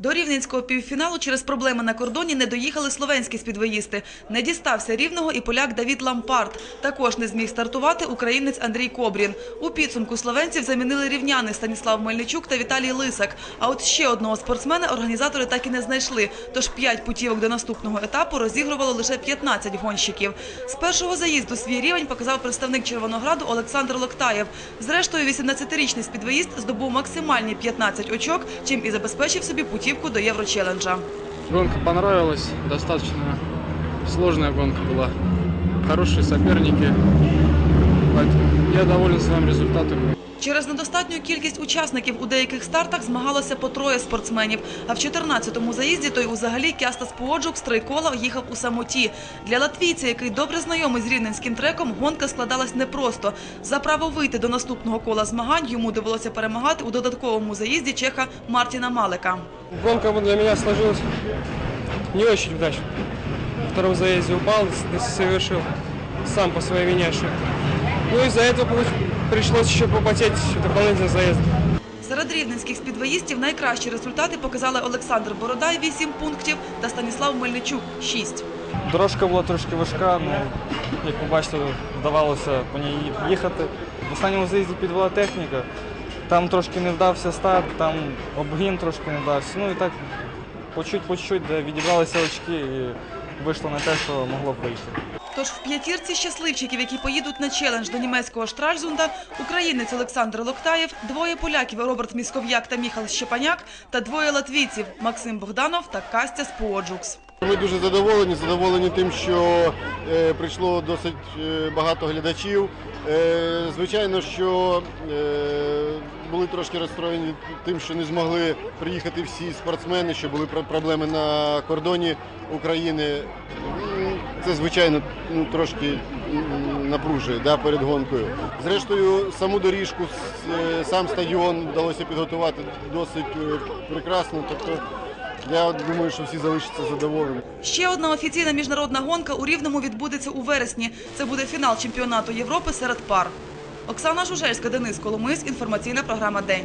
До рівненського півфіналу через проблеми на кордоні не доїхали словенські спідвоїсти. Не дістався рівного і поляк Давід Лампарт. Також не зміг стартувати українець Андрій Кобрін. У підсумку словенців замінили рівняни Станіслав Мельничук та Віталій Лисак. А от ще одного спортсмена організатори так і не знайшли. Тож п'ять путівок до наступного етапу розігрувало лише 15 гонщиків. З першого заїзду свій рівень показав представник Червонограду Олександр Локтаєв. Зрештою, 18-річний спідвоїст здобув максимальні 15 очок, чим і забезпечив собі путівку до Єврочеленджа. Гонка понравилась, достаточно сложная гонка была. Хорошие соперники. Поэтому Я доволен своим результатом. Через недостатню кількість учасників у деяких стартах змагалося по троє спортсменів. А в 14-му заїзді той узагалі Кястас Пооджук з трикола їхав у самоті. Для латвійця, який добре знайомий з рівненським треком, гонка складалась непросто. За право вийти до наступного кола змагань йому довелося перемагати у додатковому заїзді чеха Мартіна Малика. Гонка для меня сложилась не очень удачно. На втором заезде упал, с- совершил сам по своей вине ошибку. Ну из-за этого получ- пришлось еще попотеть дополнительный заезд. Серед рівненських спідвоїстів найкращі результати показали Олександр Бородай – 8 пунктів та Станіслав Мельничук – 6. Дорожка була трошки важка, ну, як ви бачите, вдавалося по ній їхати. В останньому заїзді підвела техніка, там трошки не вдався старт, там обгін трошки не вдався. Ну і так по чуть по чуть де відібралися очки і вийшло на те, що могло б вийти. Тож в п'ятірці щасливчиків, які поїдуть на челендж до німецького Штральзунда, українець Олександр Локтаєв, двоє поляків Роберт Місков'як та Міхал Щепаняк та двоє латвійців Максим Богданов та Кастя Спооджукс. Ми дуже задоволені, задоволені тим, що е, прийшло досить е, багато глядачів. Е, звичайно, що були трошки розстроєні тим, що не змогли приїхати всі спортсмени, що були про- проблеми на кордоні України. Це, звичайно, ну, трошки напружує да, перед гонкою. Зрештою, саму доріжку, е, сам стадіон вдалося підготувати досить е, прекрасно. Тобто, я думаю, що всі залишаться задоволені. Ще одна офіційна міжнародна гонка у Рівному відбудеться у вересні. Це буде фінал чемпіонату Європи серед пар. Оксана Жужельська, Денис Коломис. Інформаційна програма День.